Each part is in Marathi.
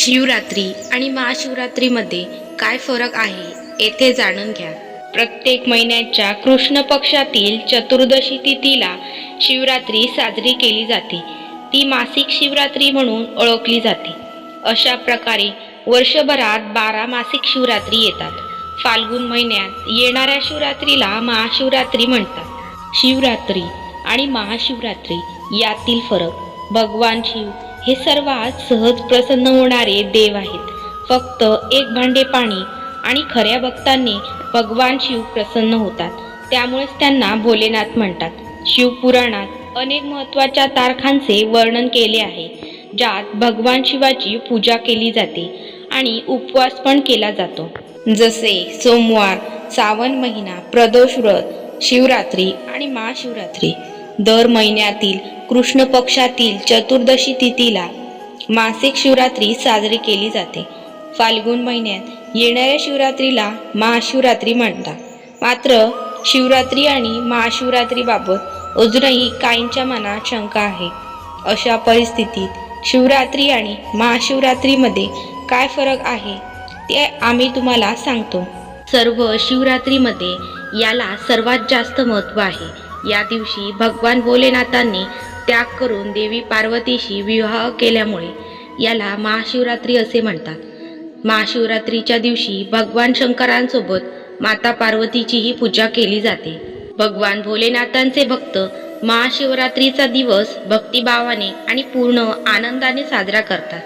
शिवरात्री आणि महाशिवरात्रीमध्ये काय फरक आहे येथे जाणून घ्या. प्रत्येक महिन्याच्या कृष्ण पक्षातील चतुर्दशी तिथीला शिवरात्री साजरी केली जाते. ती मासिक शिवरात्री म्हणून ओळखली जाते. अशा प्रकारे वर्षभरात बारा मासिक शिवरात्री येतात. फाल्गुन महिन्यात येणाऱ्या शिवरात्रीला महाशिवरात्री म्हणतात. शिवरात्री आणि महाशिवरात्री यातील फरक भगवान शिव हे सर्वात सहज प्रसन्न होणारे देव आहेत. फक्त एक भांडे पाणी आणि खऱ्या भक्तांनी भगवान शिव प्रसन्न होतात. त्यामुळेच त्यांना भोलेनाथ म्हणतात. शिवपुराणात अनेक महत्त्वाच्या तारखांचे वर्णन केले आहे ज्यात भगवान शिवाची पूजा केली जाते आणि उपवास पण केला जातो. जसे सोमवार सावन महिना प्रदोष व्रत शिवरात्री आणि महाशिवरात्री. दर महिन्यातील कृष्ण पक्षातील चतुर्दशी तिथीला मासिक शिवरात्री साजरी केली जाते. फाल्गुन महिन्यात येणाऱ्या शिवरात्रीला महाशिवरात्री म्हणतात. मात्र शिवरात्री आणि महाशिवरात्रीबाबत अजूनही काहींच्या मनात शंका आहे. अशा परिस्थितीत शिवरात्री आणि महाशिवरात्रीमध्ये काय फरक आहे ते आम्ही तुम्हाला सांगतो. सर्व शिवरात्रीमध्ये याला सर्वात जास्त महत्त्व आहे. या दिवशी भगवान भोलेनाथांनी त्याग करून देवी पार्वतीशी विवाह केल्यामुळे याला महाशिवरात्री असे म्हणतात. महाशिवरात्रीच्या दिवशी भगवान शंकरांसोबत माता पार्वतीचीही पूजा केली जाते. भगवान भोलेनाथांचे भक्त महाशिवरात्रीचा दिवस भक्तिभावाने आणि पूर्ण आनंदाने साजरा करतात.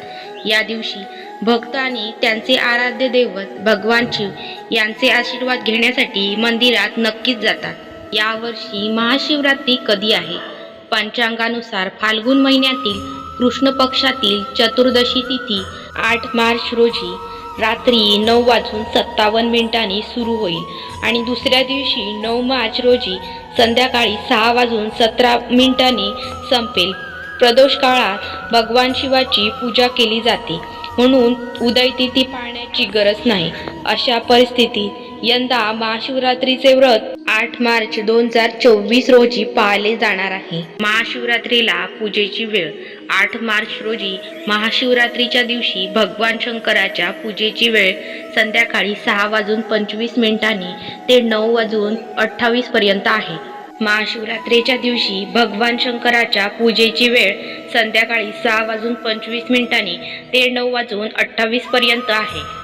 या दिवशी भक्त आणि त्यांचे आराध्य दैवत भगवान शिव यांचे आशीर्वाद घेण्यासाठी मंदिरात नक्कीच जातात. यावर्षी महाशिवरात्री कधी आहे? पंचांगानुसार फाल्गुन महिन्यातील कृष्ण पक्षातील चतुर्दशी तिथी आठ मार्च रोजी रात्री नऊ वाजून सत्तावन्न मिनिटांनी सुरू होईल आणि दुसऱ्या दिवशी नऊ मार्च रोजी संध्याकाळी सहा वाजून सतरा मिनिटांनी संपेल. प्रदोष काळात भगवान शिवाची पूजा केली जाते. म्हणून उदय तिथी पाळण्याची गरज नाही. अशा परिस्थितीत यंदा महाशिवरात्रीचे व्रत आठ मार्च दोन हजार चोवीस रोजी पाळले जाणार आहे. महाशिवरात्रीला पूजेची वेळ. आठ मार्च रोजी महाशिवरात्रीच्या दिवशी भगवान शंकराच्या पूजेची वेळ. संध्याकाळी सहा वाजून पंचवीस मिनिटांनी ते नऊ वाजून अठ्ठावीस पर्यंत आहे. महाशिवरात्रीच्या दिवशी भगवान शंकराच्या पूजेची वेळ. संध्याकाळी सहा वाजून पंचवीस मिनिटांनी ते नऊ वाजून अठ्ठावीस पर्यंत आहे.